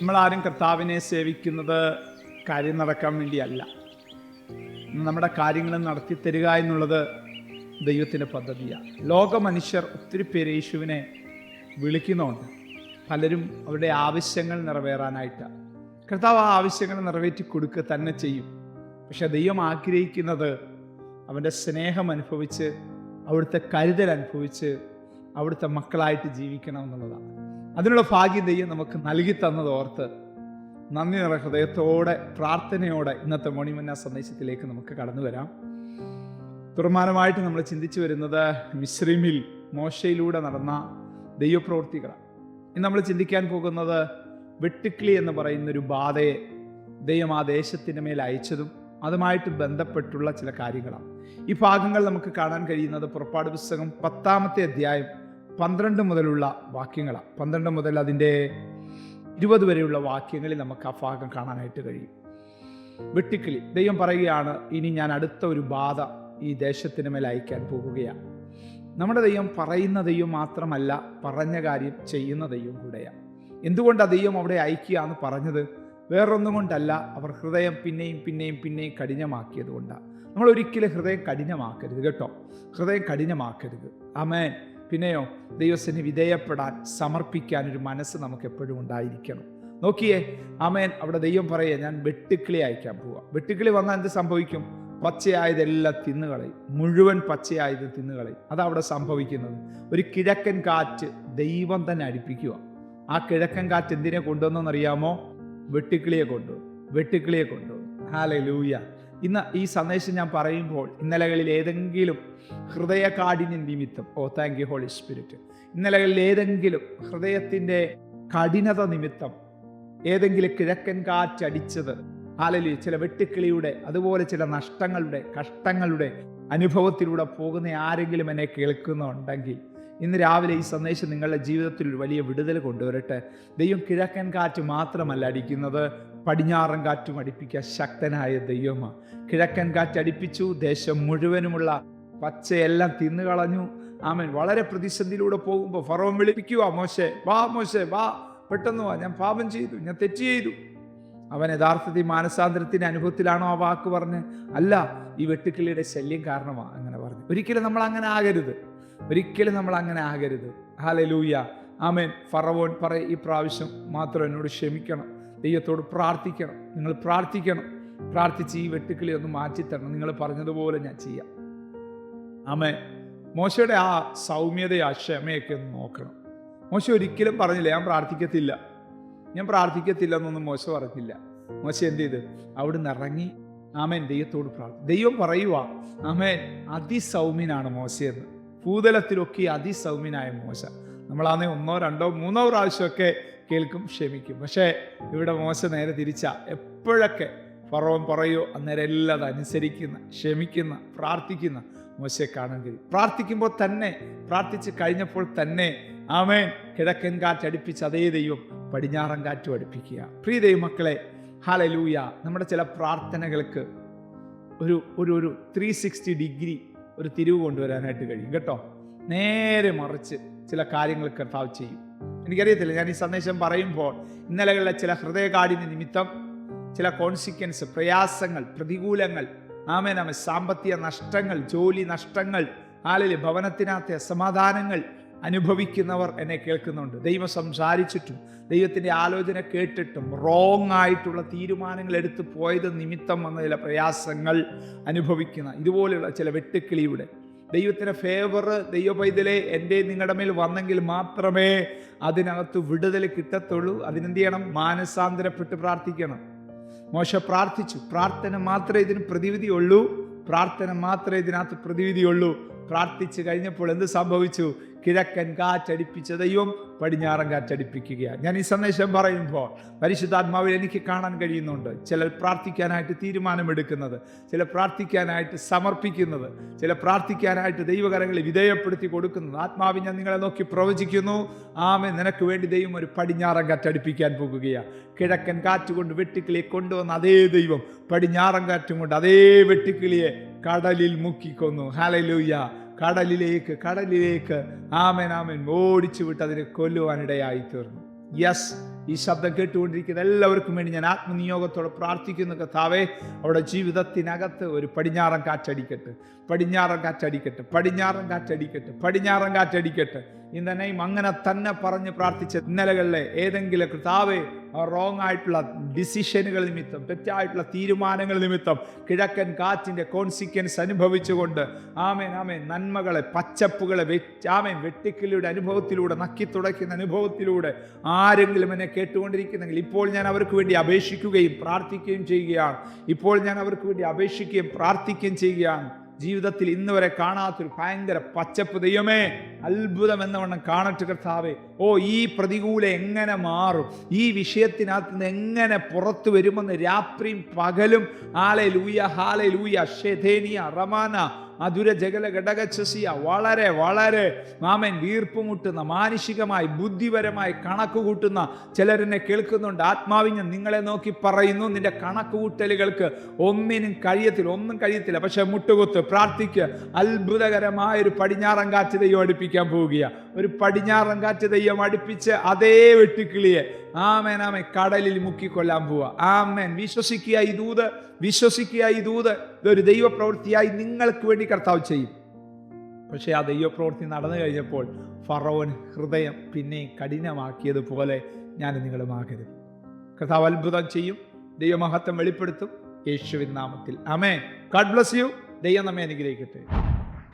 നമ്മളാരും കർത്താവിനെ സേവിക്കുന്നത് കാര്യം നടക്കാൻ വേണ്ടിയല്ല. നമ്മുടെ കാര്യങ്ങൾ നടത്തി തരിക എന്നുള്ളത് ദൈവത്തിന്റെ പദ്ധതിയാണ്. ലോക മനുഷ്യർ ഒത്തിരി പേര് യേശുവിനെ വിളിക്കുന്നുണ്ട് പലരും അവരുടെ ആവശ്യങ്ങൾ നിറവേറാനായിട്ട്. കർത്താവ് ആ ആവശ്യങ്ങൾ നിറവേറ്റി കൊടുക്കുക തന്നെ ചെയ്യും. പക്ഷെ ദൈവം ആഗ്രഹിക്കുന്നത് അവന്റെ സ്നേഹം അനുഭവിച്ച് അവിടുത്തെ കരുതൽ അനുഭവിച്ച് അവിടുത്തെ മക്കളായിട്ട് ജീവിക്കണം എന്നുള്ളതാണ്. അതിനുള്ള ഭാഗ്യം ദൈവം നമുക്ക് നൽകി തന്നത് ഓർത്ത് നന്ദി നിറ ഹൃദയത്തോടെ പ്രാർത്ഥനയോടെ ഇന്നത്തെ മോണിമന്ന സന്ദേശത്തിലേക്ക് നമുക്ക് കടന്നു വരാം. തുറമാനമായിട്ട് നമ്മൾ ചിന്തിച്ചു വരുന്നത് മിശ്രിമിൽ മോശയിലൂടെ നടന്ന ദൈവപ്രവൃത്തികളാണ്. ഇന്ന് നമ്മൾ ചിന്തിക്കാൻ പോകുന്നത് വെട്ടുക്കിളി എന്ന് പറയുന്ന ഒരു ബാധയെ ദൈവം ആ ദേശത്തിന്റെ മേൽ അയച്ചതും അതുമായിട്ട് ബന്ധപ്പെട്ടുള്ള ചില കാര്യങ്ങളാണ്. ഈ ഭാഗങ്ങൾ നമുക്ക് കാണാൻ കഴിയുന്നത് പുറപ്പാട് പുസ്തകം പത്താമത്തെ അധ്യായം പന്ത്രണ്ട് മുതലുള്ള വാക്യങ്ങളാണ് പന്ത്രണ്ട് മുതൽ അതിന്റെ ഇരുപത് വരെയുള്ള വാക്യങ്ങളിൽ നമുക്ക് ആ ഭാഗം കാണാനായിട്ട് കഴിയും. വെട്ടിക്കിളി. ദൈവം പറയുകയാണ് ഇനി ഞാൻ അടുത്ത ഒരു ബാധ ഈ ദേശത്തിന് മേൽ അയക്കാൻ പോകുകയാണ് നമ്മുടെ ദൈവം പറയുന്ന ദൈവം മാത്രമല്ല പറഞ്ഞ കാര്യം ചെയ്യുന്ന ദൈവം കൂടെയാണ് എന്തുകൊണ്ടാണ് ദൈവം അവിടെ അയക്കുക എന്ന് പറഞ്ഞത്? വേറൊന്നും കൊണ്ടല്ല അവർ ഹൃദയം പിന്നെയും പിന്നെയും പിന്നെയും കഠിനമാക്കിയത് കൊണ്ടാണ് നമ്മൾ ഒരിക്കലും ഹൃദയം കഠിനമാക്കരുത് കേട്ടോ. ഹൃദയം കഠിനമാക്കരുത്. ആമേൻ. പിന്നെയോ ദൈവത്തിന് വിധേയപ്പെടാൻ സമർപ്പിക്കാൻ ഒരു മനസ്സ് നമുക്ക് എപ്പോഴും ഉണ്ടായിരിക്കണം. നോക്കിയേ ആമേൻ. അവിടെ ദൈവം പറയുക ഞാൻ വെട്ടുക്കിളി അയക്കാൻ പോവാം. വെട്ടുക്കിളി വന്നാൽ എന്ത് സംഭവിക്കും? പച്ചയായതെല്ലാം തിന്നുകളയും. മുഴുവൻ പച്ചയായത് തിന്നുകളയും. അതവിടെ സംഭവിക്കുന്നത്. ഒരു കിഴക്കൻ കാറ്റ് ദൈവം തന്നെ അടിപ്പിക്കുക. ആ കിഴക്കൻ കാറ്റ് എന്തിനെ കൊണ്ടുവന്നെന്നറിയാമോ വെട്ടുക്കിളിയെ കൊണ്ടുവന്നു വെട്ടുക്കിളിയെ കൊണ്ടുവന്നു ഹാലെ ലൂയ ഇന്ന് ഈ സന്ദേശം ഞാൻ പറയുമ്പോൾ ഇന്നലകളിൽ ഏതെങ്കിലും ഹൃദയകാഠിന്യ നിമിത്തം oh thank you holy spirit ഇന്നലകളിൽ ഏതെങ്കിലും ഹൃദയത്തിന്റെ കഠിനത നിമിത്തം ഏതെങ്കിലും കിഴക്കൻ കാറ്റടിച്ചത് ആലലി ചില വെട്ടുക്കിളിയുടെ അതുപോലെ ചില നഷ്ടങ്ങളുടെ കഷ്ടങ്ങളുടെ അനുഭവത്തിലൂടെ പോകുന്ന ആരെങ്കിലും എന്നെ കേൾക്കുന്നുണ്ടെങ്കിൽ ഇന്ന് രാവിലെ ഈ സന്ദേശം നിങ്ങളുടെ ജീവിതത്തിൽ ഒരു വലിയ വിടുതൽ കൊണ്ടുവരട്ടെ. ദൈവം കിഴക്കൻ കാറ്റ് മാത്രമല്ല അടിക്കുന്നത് പടിഞ്ഞാറൻ കാറ്റും അടിപ്പിക്കാൻ ശക്തനായ ദൈവമാണ് കിഴക്കൻ കാറ്റ് അടിപ്പിച്ചു ദേശം മുഴുവനുമുള്ള പച്ചയെല്ലാം തിന്നുകളഞ്ഞു ആമൻ. വളരെ പ്രതിസന്ധിയിലൂടെ പോകുമ്പോൾ ഫറോൻ വിളിപ്പിക്കുക മോശെ വാ മോശെ വാ. പെട്ടെന്ന് വാ ഞാൻ പാപം ചെയ്തു ഞാൻ തെറ്റ് ചെയ്തു. അവൻ യഥാർത്ഥത്തിൽ മാനസാന്തരത്തിന്റെ അനുഭവത്തിലാണോ ആ വാക്ക് പറഞ്ഞ്? അല്ല ഈ വെട്ടുക്കിളിയുടെ ശല്യം കാരണമാണ് അങ്ങനെ പറഞ്ഞു. ഒരിക്കലും നമ്മൾ അങ്ങനെ ആകരുത്. ഒരിക്കലും നമ്മൾ അങ്ങനെ ആകരുത്. Hallelujah amen. ഫറവോൻ പറ ഈ പ്രാവശ്യം മാത്രം എന്നോട് ക്ഷമിക്കണം. ദൈവത്തോട് പ്രാർത്ഥിക്കണം. നിങ്ങൾ പ്രാർത്ഥിക്കണം. പ്രാർത്ഥിച്ച് ഈ വെട്ടുക്കിളി ഒന്ന് മാറ്റിത്തരണം. നിങ്ങൾ പറഞ്ഞതുപോലെ ഞാൻ ചെയ്യാം. ആമേ മോശയുടെ ആ സൗമ്യതയെ ആ ക്ഷമയൊക്കെ ഒന്ന് നോക്കണം. മോശ ഒരിക്കലും പറഞ്ഞില്ല ഞാൻ പ്രാർത്ഥിക്കത്തില്ല. ഞാൻ പ്രാർത്ഥിക്കത്തില്ല എന്നൊന്നും മോശ പറഞ്ഞില്ല. മോശ എന്ത് ചെയ്ത്? അവിടുന്ന് ഇറങ്ങി. ആമേൻ. ദൈവത്തോട് പ്രാർത്ഥി. ദൈവം പറയുക ആമേൻ. അതിസൗമ്യനാണ് മോശയെന്ന്. ഭൂതലത്തിലൊക്കെ അതിസൗമ്യനായ മോശ. നമ്മളാണെ ഒന്നോ രണ്ടോ മൂന്നോ പ്രാവശ്യമൊക്കെ കേൾക്കും ക്ഷമിക്കും. പക്ഷേ ഇവിടെ മോശ നേരെ തിരിച്ച എപ്പോഴൊക്കെ ഫറോൻ പറയോ അന്നേരം എല്ലാം അനുസരിക്കുന്ന ക്ഷമിക്കുന്ന പ്രാർത്ഥിക്കുന്ന മോശയെ കാണാൻ കഴിയും. പ്രാർത്ഥിക്കുമ്പോൾ തന്നെ പ്രാർത്ഥിച്ച് കഴിഞ്ഞപ്പോൾ തന്നെ ആമേൻ കിഴക്കൻ കാറ്റ് അടുപ്പിച്ച് അതേ ദൈവം പടിഞ്ഞാറൻ കാറ്റും അടുപ്പിക്കുക. പ്രിയ ദൈവമക്കളെ ഹാലലൂയ നമ്മുടെ ചില പ്രാർത്ഥനകൾക്ക് ഒരു ഒരു ഒരു ത്രീ സിക്സ്റ്റി ഡിഗ്രി ഒരു തിരിവ് കൊണ്ടുവരാനായിട്ട് കഴിയും. കേട്ടോ? നേരെ മറിച്ച് ചില കാര്യങ്ങൾ കർത്താവ് ചെയ്യും. എനിക്കറിയത്തില്ല ഞാൻ ഈ സന്ദേശം പറയുമ്പോൾ ഇന്നലകളിലെ ചില ഹൃദയകാഠിന്യ നിമിത്തം ചില കോൺസിക്വൻസ് പ്രയാസങ്ങൾ പ്രതികൂലങ്ങൾ ആമേ നമ്മ സാമ്പത്തിക നഷ്ടങ്ങൾ ജോലി നഷ്ടങ്ങൾ ആളിൽ ഭവനത്തിനകത്തെ അസമാധാനങ്ങൾ അനുഭവിക്കുന്നവർ എന്നെ കേൾക്കുന്നുണ്ട്. ദൈവം സംസാരിച്ചിട്ടും ദൈവത്തിന്റെ ആലോചന കേട്ടിട്ടും റോങ് ആയിട്ടുള്ള തീരുമാനങ്ങൾ എടുത്തു പോയത് നിമിത്തം വന്ന ചില പ്രയാസങ്ങൾ അനുഭവിക്കുന്ന ഇതുപോലെയുള്ള ചില വെട്ടുക്കിളിയുടെ ദൈവത്തിന്റെ ഫേവർ ദൈവ പൈതലെ എന്റെ നിങ്ങളുടെ മേൽ വന്നെങ്കിൽ മാത്രമേ അതിനകത്ത് വിടുതൽ കിട്ടത്തുള്ളൂ. അതിനെന്ത് ചെയ്യണം? മാനസാന്തരപ്പെട്ട് പ്രാർത്ഥിക്കണം. മോശ പ്രാർത്ഥിച്ചു. പ്രാർത്ഥന മാത്രമേ ഇതിന് പ്രതിവിധിയുള്ളൂ പ്രാർത്ഥന മാത്രമേ ഇതിനകത്ത് പ്രതിവിധിയുള്ളൂ പ്രാർത്ഥിച്ചു കഴിഞ്ഞപ്പോൾ എന്ത് സംഭവിച്ചു? കിഴക്കൻ കാറ്റടിപ്പിച്ച ദൈവം പടിഞ്ഞാറൻ കാറ്റടിപ്പിക്കുകയാണ്. ഞാൻ ഈ സന്ദേശം പറയുമ്പോൾ പരിശുദ്ധാത്മാവിൽ എനിക്ക് കാണാൻ കഴിയുന്നുണ്ട്. ചിലർ പ്രാർത്ഥിക്കാനായിട്ട് തീരുമാനമെടുക്കുന്നത് ചില പ്രാർത്ഥിക്കാനായിട്ട് സമർപ്പിക്കുന്നത് ചില പ്രാർത്ഥിക്കാനായിട്ട് ദൈവകരങ്ങളെ വിധേയപ്പെടുത്തി കൊടുക്കുന്നത്. ആത്മാവിൽ ഞാൻ നിങ്ങളെ നോക്കി പ്രവചിക്കുന്നു. ആമെ നിനക്ക് വേണ്ടി ദൈവം ഒരു പടിഞ്ഞാറൻ കാറ്റടിപ്പിക്കാൻ പോകുകയാണ്. കിഴക്കൻ കാറ്റുകൊണ്ട് വെട്ടിക്കിളിയെ കൊണ്ടുവന്ന അതേ ദൈവം പടിഞ്ഞാറൻ കാറ്റും കൊണ്ട് അതേ വെട്ടിക്കിളിയെ കടലിൽ മുക്കിക്കൊന്നു. ഹാലലൂയ്യ കടലിലേക്ക് കടലിലേക്ക്. ആമൻ ഓടിച്ചു വിട്ട് അതിനെ കൊല്ലുവാനിടയായി തീർന്നു യെസ് ഈ ശബ്ദം കേട്ടുകൊണ്ടിരിക്കുന്ന എല്ലാവർക്കും വേണ്ടി ഞാൻ ആത്മനിയോഗത്തോടെ പ്രാർത്ഥിക്കുന്ന കഥാവേ അവിടെ ജീവിതത്തിനകത്ത് ഒരു പടിഞ്ഞാറൻ കാറ്റടിക്കട്ടെ. പടിഞ്ഞാറൻ കാറ്റടിക്കട്ടെ. പടിഞ്ഞാറൻ കാറ്റടിക്കട്ടെ. പടിഞ്ഞാറൻ കാറ്റടിക്കട്ടെ. നെയ്മ് അങ്ങനെ തന്നെ പറഞ്ഞ് പ്രാർത്ഥിച്ച ഇന്നലകളിലെ ഏതെങ്കിലും കൃതാവ് റോങ് ആയിട്ടുള്ള ഡിസിഷനുകൾ നിമിത്തം തെറ്റായിട്ടുള്ള തീരുമാനങ്ങൾ നിമിത്തം കിഴക്കൻ കാറ്റിന്റെ കോൺസിക്വൻസ് അനുഭവിച്ചുകൊണ്ട് ആമേൻ ആമേൻ നന്മകളെ പച്ചപ്പുകളെ ആമേൻ വെട്ടിക്കിളിയുടെ അനുഭവത്തിലൂടെ നക്കി തുടയ്ക്കുന്ന അനുഭവത്തിലൂടെ ആരെങ്കിലും എന്നെ കേട്ടുകൊണ്ടിരിക്കുന്നെങ്കിൽ ഇപ്പോൾ ഞാൻ അവർക്ക് വേണ്ടി അപേക്ഷിക്കുകയും പ്രാർത്ഥിക്കുകയും ചെയ്യുകയാണ്. ഇപ്പോൾ ഞാൻ അവർക്ക് വേണ്ടി അപേക്ഷിക്കുകയും പ്രാർത്ഥിക്കുകയും ചെയ്യുകയാണ്. ജീവിതത്തിൽ ഇന്നുവരെ കാണാത്തൊരു ഭയങ്കര പച്ചപ്പ് ദൈവമേ. അത്ഭുതം എന്നവണ്ണം കാണട്ടെ കർത്താവേ. ഓ ഈ പ്രതികൂല എങ്ങനെ മാറും? ഈ വിഷയത്തിനകത്ത് നിന്ന് എങ്ങനെ പുറത്തു വരുമെന്ന് രാത്രിയും പകലും ആലെ ലൂയ ഹാലെ ലൂയ ഷെധേനിയ റമാന മധുര ജഗല ഘടകച്ചസിയ വളരെ വളരെ മാമൻ വീർപ്പുമുട്ടുന്ന മാനുഷികമായി ബുദ്ധിപരമായി കണക്ക് കൂട്ടുന്ന ചിലരെന്നെ കേൾക്കുന്നുണ്ട്. ആത്മാവിഞ്ഞ് നിങ്ങളെ നോക്കി പറയുന്നു. നിന്റെ കണക്ക് കൂട്ടലുകൾക്ക് ഒന്നിനും കഴിയത്തില്ല ഒന്നും കഴിയത്തില്ല. പക്ഷെ മുട്ടുകുത്ത് പ്രാർത്ഥിക്കുക അത്ഭുതകരമായ ഒരു പടിഞ്ഞാറൻ കാറ്റ് ദൈവം അടുപ്പിക്കാൻ പോവുകയാണ് ഒരു പടിഞ്ഞാറൻ കാറ്റ് ദൈവം അടുപ്പിച്ച് അതേ വെട്ടിക്കിളിയെ. ആമേൻ ആമേ കടലിൽ മുക്കിക്കൊല്ലാൻ പോവുക ആമേൻ. വിശ്വസിക്കുക ഈ ദൂത്. വിശ്വസിക്കുക ഈ ദൂത്. ഇതൊരു ദൈവപ്രവൃത്തിയായി നിങ്ങൾക്ക് വേണ്ടി കർത്താവ് ചെയ്യും. പക്ഷേ ആ ദൈവപ്രവൃത്തി നടന്നു കഴിഞ്ഞപ്പോൾ ഫറോൻ ഹൃദയം പിന്നെയും കഠിനമാക്കിയതുപോലെ ഞാൻ നിങ്ങളുമാകരുത് കർത്താവ് അത്ഭുതം ചെയ്യും. ദൈവമഹത്വം വെളിപ്പെടുത്തും. യേശുവിൻ നാമത്തിൽ. അമേ ഗാഡ് ബ്ലസ് യു ദൈവം നമ്മെ അനുഗ്രഹിക്കട്ടെ.